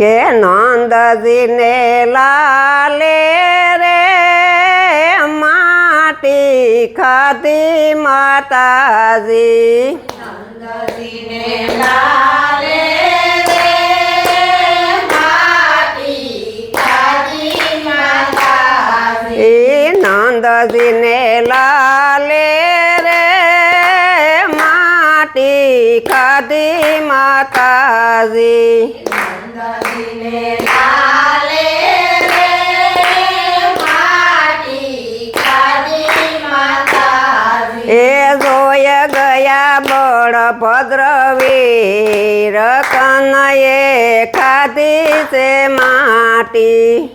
કે નંદજીને લાલે રે માટી ખાધી માતાજી. એ નંદજીને લાલે રે માટી ખાધી માતાજી. એ જોય ગયા બળભદ્ર વીર કનયે ખાધી છે માટી.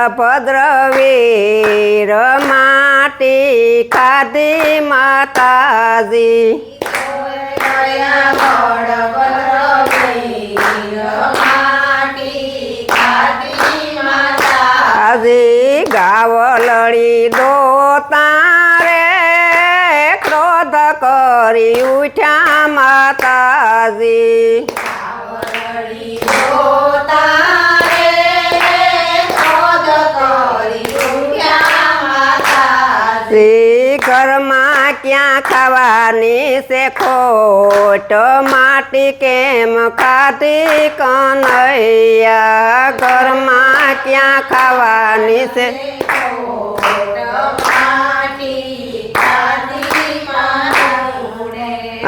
બળભદ્ર વીર માટી ખાધી માતાજી. શ્રી ઘરમાં ક્યાં ખાવાની છે ખોટ માટી કેમ ખાધી કનૈયા ઘરમાં ક્યાં ખાવાની છે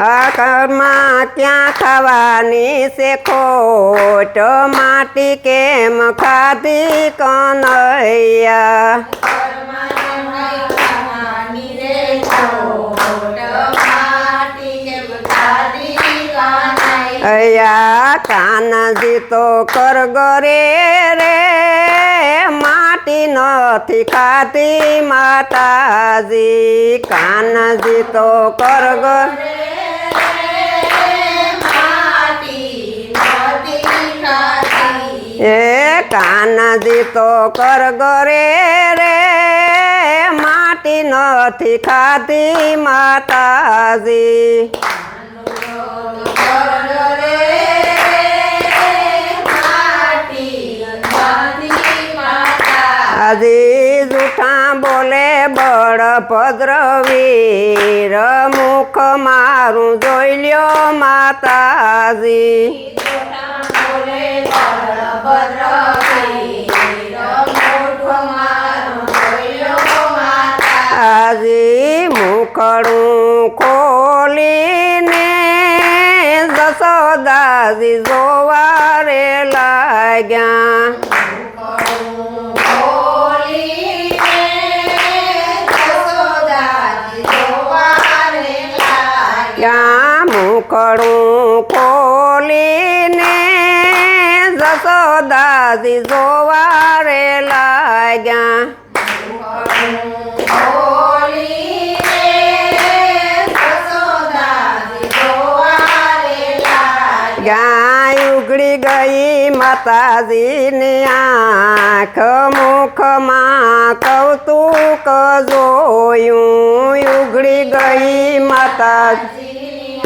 આ ઘરમાં ક્યાં ખાવાની છે ખોટ માટી કેમ ખાધી કનૈયા કાનજી તો કરગરે રે માટી નથી ખાતી માતાજી કાનજી તો કરગર એ કાનજી તો કરગરે રે માટી નથી ખાતી માતાજી બોલે બળભદ્ર વીર મુખ મારું જોઈ લ્યો માતાજી. આજી મુખડું ખોલીને જસોદાજી જોવા રે લાગ્યા. જસોદાજી જોવા રે લાગ્યા. ગાય ઉગડી ગઈ માતાજીની આંખ મુખમાં કૌતુક જોયું. ઉગડી ગઈ માતાજી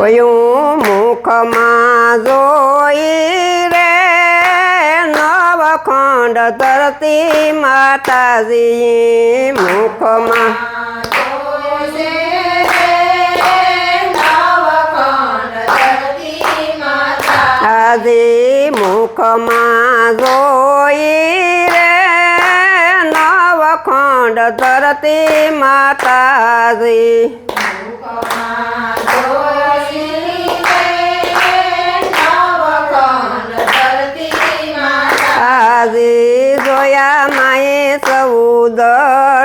જોયું મુખમાં જોઈ રે? નવખંડ ધરતી માતાજી મુખમાં. આજી મુખમાં જોઈ રે? નવખંડ ધરતી માતાજી.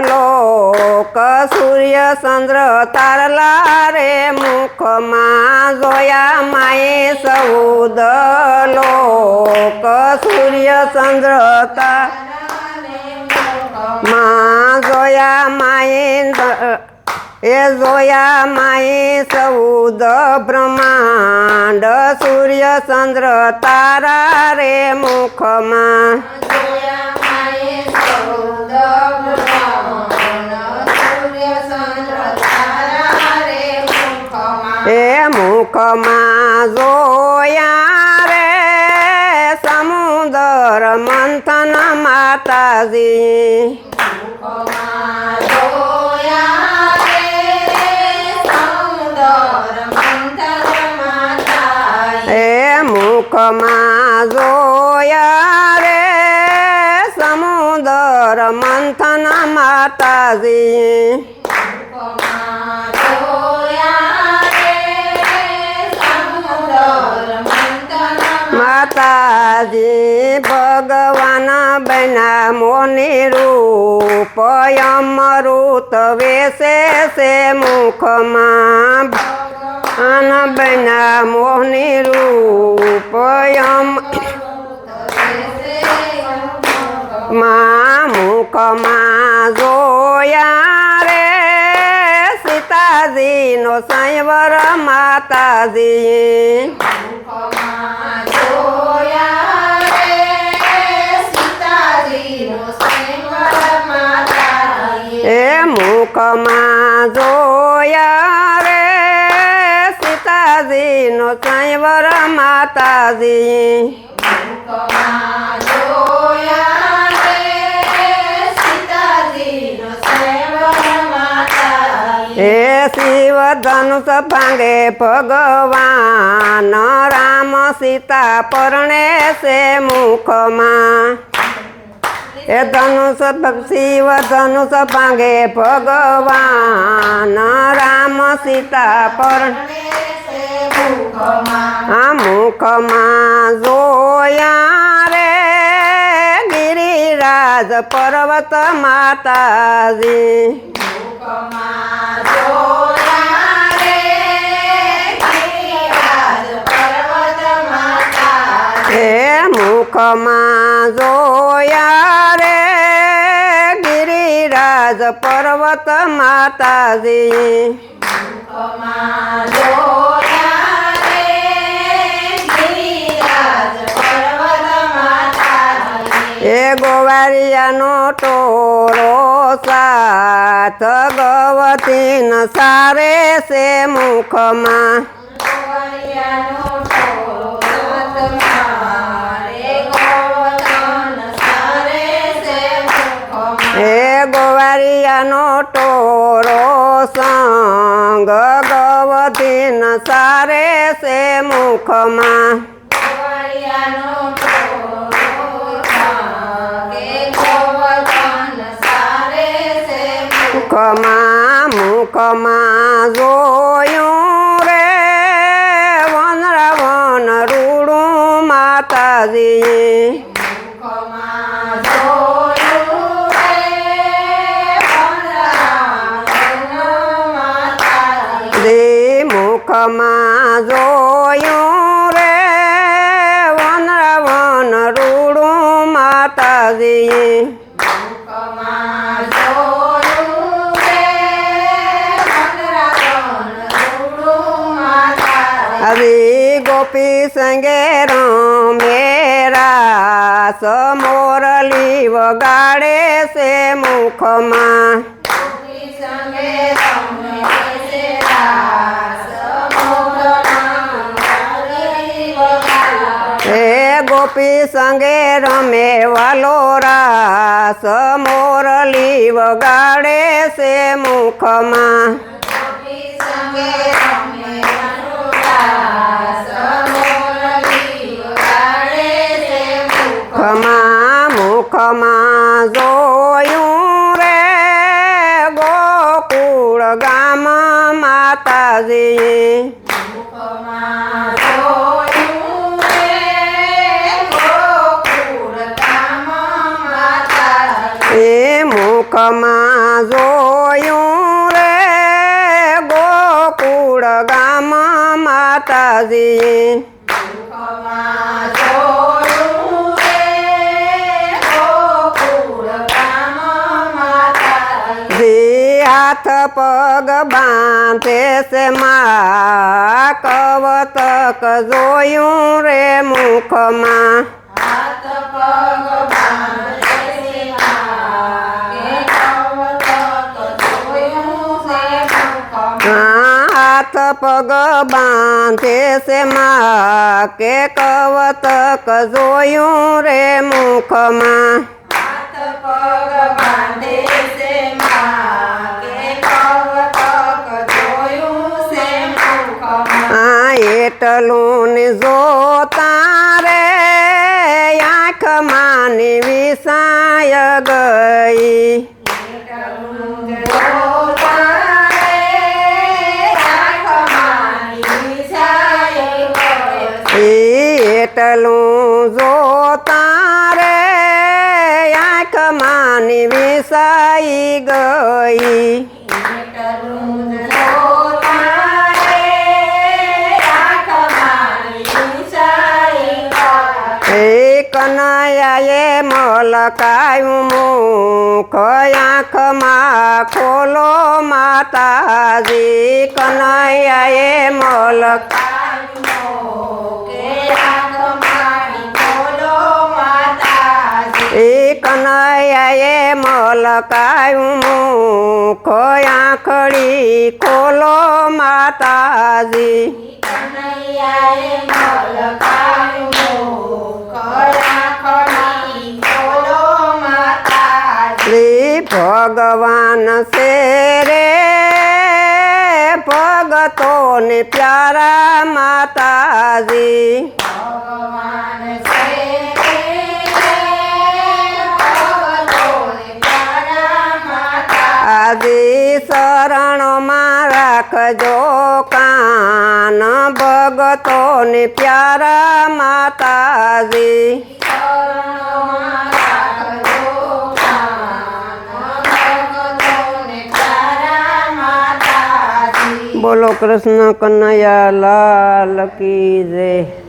લોક સૂર્ય ચંદ્ર તારલા રે મુખમાં જોયા માએ સૌદ લોક સૂર્ય ચંદ્ર તારમાં જોયા માએ એ જોયા માએ સૌદ બ્રહ્માંડ સૂર્ય ચંદ્ર તારા રે મુખમાં જોયા માએ સૌદ બ્રહ્માંડ, સૂર્ય ચંદ્ર તારા રે મુખમાં. એ મુખમાં જોયા રે સમુદર મંથન માતાજી. એ મુખમાં જોયા માતાજી મુખમાં જોયા રે સમુદર મંથન માતાજી ભગવાન બના મોની રૂપ અમૃત વેસે છે મુખમાં. અન બના મોહની રૂપ અમમાં મુખમાં જોયા રે? સીતાજીનો સંવર માતાજી. એ મુખમાં જોયા રે? સીતાજીનો સંવર માતાજી મુખમાં જોયા રે સીતાજીનો સંવર માતાએ. એ શિવ ધનુષ ભાંગે ભગવાન રામ સીતા પરણે છે મુખમાં. એ ધનુષ શિવ ધનુષ ભાંગે ભગવાન રામ સીતા પરણે આ મુખમાં જોયા રે ગિરિરાજ પર્વત માતાજી. મુખમાં જોયા રે ગિરિરાજ પર્વત માતાએ. એ મુખમાં જોયા રે ગિરિરાજ પર્વત માતાજી. એ ગોવારિયાનો ટોરો સાથ ગવતીન સારે છે મુખમાં ગોવારિયાનો ટોરો સંગ ગવધીન સારે સે મુખમાં મુખમાં. મુખમાં મુખમાં દી મુખમાં જોયું રે. વનરાવન રૂડું માતાજી. હરી ગોપી સંગે મેરા સમોરલી વગાડે છે મુખમાં. ગોપી સંગે ગોપી સંગે રમે વાલો રાસ મોરલી વગાડે છે મુખમાં. મુખમાં મુખમાં જોયું રે ગોકુળ ગામ માતાજી મુખમાં જોયું રે ગોકુળ ગામ માતાજી. હાથ પગ બાંધે છે મા કવતક જોયું રે મુખમાં. હાથ પગ બાંધે છે માં કે કવતક જોયું છે મુખમાં હાથ પગ બાંધે છે મા કે કવતક જોયું રે મુખમાં. એટલું એટલું જોતા રે આંખમાં વિસાઈ ગઈ. કનૈયાએ મલકાયું મુખ આંખમાં ખોલો માતાજી. કનૈયાએ મલક કનૈયાએ મલકાયું મુખ આંખડી ખોલો માતાજી. શ્રી ભગવાન છે રે ભગતોને પ્યારા માતાજી ભગવાન છે ભગતોને પ્યારા કાન ભગતોને પ્યારા રાખજો કાન ભગતોને પ્યારા માતાજી. બોલો કૃષ્ણ કનૈયા લાલ કી જય.